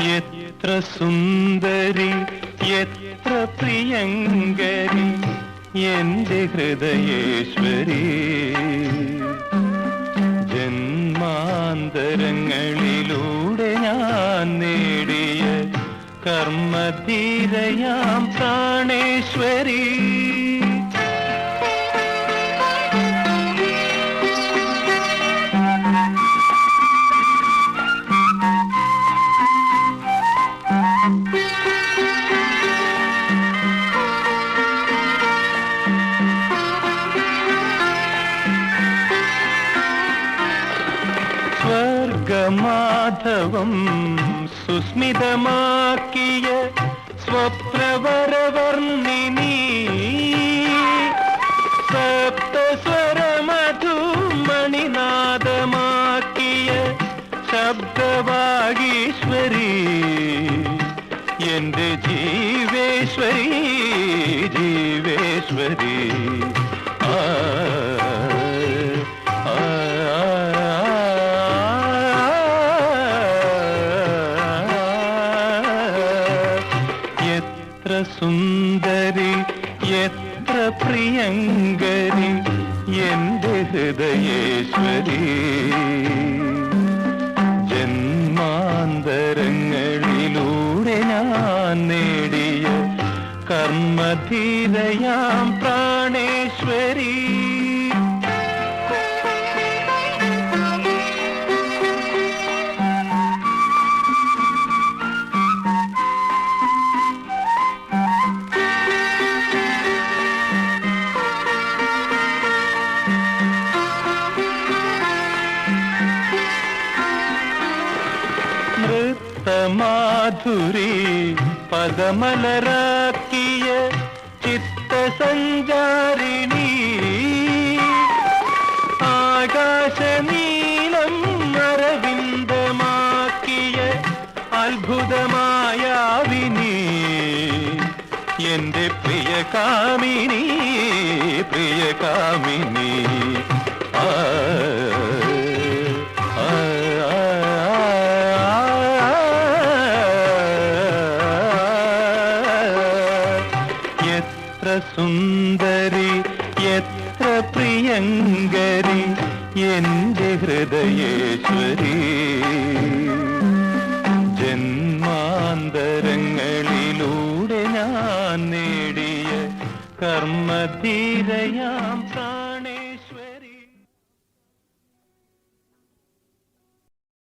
എത്ര സുന്ദരി എത്ര പ്രിയങ്കരി എന്റെ ഹൃദയേശ്വരി. ജന്മാന്തരങ്ങളിലൂടെ ഞാൻ നേടിയ കർമ്മധീരയാം പ്രാണേശ്വരി. സ്വർഗമാധവം സുസ്മിതമാക്കിയ സ്വപ്നവരവർണിനി സപ്തസ്വരമധുമണിനാദമാക്കിയ ശബ്ദവാഗീശ്വരി. എന്റെ ജീവേശ്വരി ജീവേശ്വരി. ആ, എത്ര സുന്ദരി എത്ര പ്രിയങ്കരി എന്റെ ഹൃദയേശ്വരി. ജന്മാന്തരങ്ങളിലൂടെ ഞാൻ നേടിയ കർമ്മധീരയാം പ്രാണേശ്വരി. നൃത്തമാധുരി പദമലരാക്കിയ ചിത്തസഞ്ചാരിണി. ആകാശനീലം അരവിന്ദമാക്കിയ അത്ഭുതമായാവിനി എന്റെ പ്രിയ കാമിനി പ്രിയ കാമിനി. ആ, സുന്ദരി എത്ര പ്രിയങ്കരി എന്റെ ഹൃദയേശ്വരി. ജന്മാന്തരങ്ങളിലൂടെ ഞാൻ നേടിയ കർമ്മധീരയാം